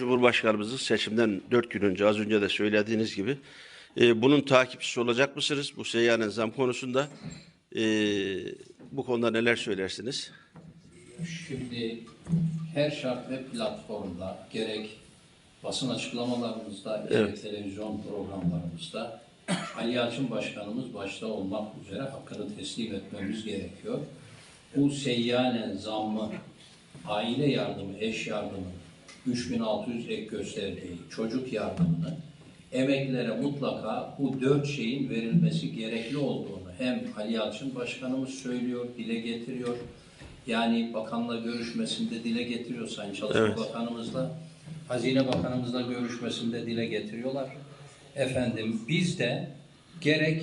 Cumhurbaşkanımızın seçimden dört gün önce az önce de söylediğiniz gibi e, bunun takipçisi olacak mısınız? Bu seyyanen zam konusunda e, bu konuda neler söylersiniz? Şimdi her şart ve platformda gerek basın açıklamalarımızda gerek Evet. televizyon programlarımızda Ali Yalçın Başkanımız başta olmak üzere hakkını teslim etmemiz gerekiyor. Bu seyyanen zammı, aile yardımı, eş yardımı, 3600 ek gösterdiği çocuk yardımını emeklilere mutlaka bu dört şeyin verilmesi gerekli olduğunu hem Ali Yalçın Başkanımız söylüyor, dile getiriyor. Yani bakanla görüşmesinde dile getiriyor Sayın Çalışma Evet. Bakanımızla. Hazine Bakanımızla görüşmesinde dile getiriyorlar. Efendim biz de gerek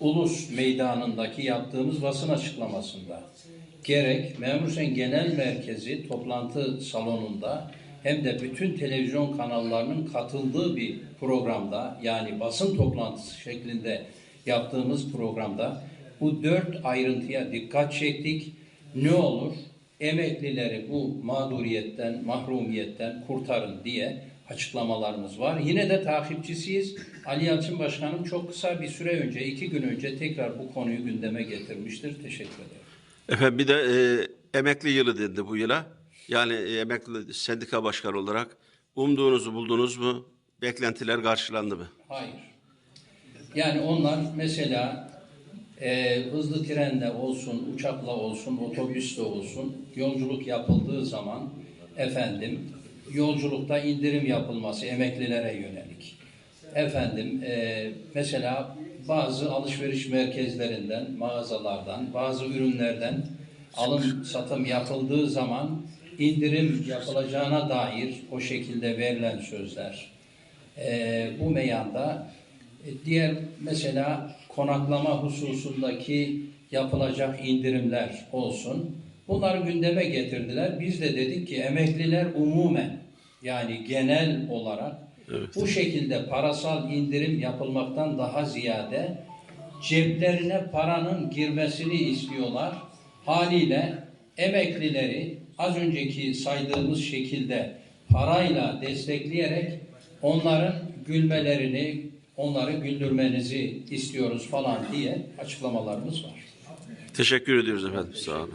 ulus meydanındaki yaptığımız basın açıklamasında gerek Memursen Genel Merkezi toplantı salonunda hem de bütün televizyon kanallarının katıldığı bir programda yani basın toplantısı şeklinde yaptığımız programda bu dört ayrıntıya dikkat çektik. Ne olur emeklileri bu mağduriyetten, mahrumiyetten kurtarın diye açıklamalarımız var. Yine de takipçisiyiz. Ali Yalçın Başkanım çok kısa bir süre önce, iki gün önce tekrar bu konuyu gündeme getirmiştir. Teşekkür ederim. Efendim bir de e, emekli yılı dedi bu yıla. Yani e, emekli sendika başkanı olarak umduğunuzu buldunuz mu? Beklentiler karşılandı mı? Hayır. Yani onlar mesela e, hızlı trenle olsun, uçakla olsun, otobüsle olsun yolculuk yapıldığı zaman efendim yolculukta indirim yapılması emeklilere yönelik. Efendim e, mesela bazı alışveriş merkezlerinden, mağazalardan, bazı ürünlerden alım satım yapıldığı zaman indirim yapılacağına dair o şekilde verilen sözler. Ee, bu meyanda e, diğer mesela konaklama hususundaki yapılacak indirimler olsun. Bunları gündeme getirdiler. Biz de dedik ki emekliler umumen yani genel olarak bu şekilde parasal indirim yapılmaktan daha ziyade ceplerine paranın girmesini istiyorlar. Haliyle emeklileri az önceki saydığımız şekilde parayla destekleyerek onların gülmelerini, onları güldürmenizi istiyoruz falan diye açıklamalarımız var. Teşekkür ediyoruz efendim. Sağ olun.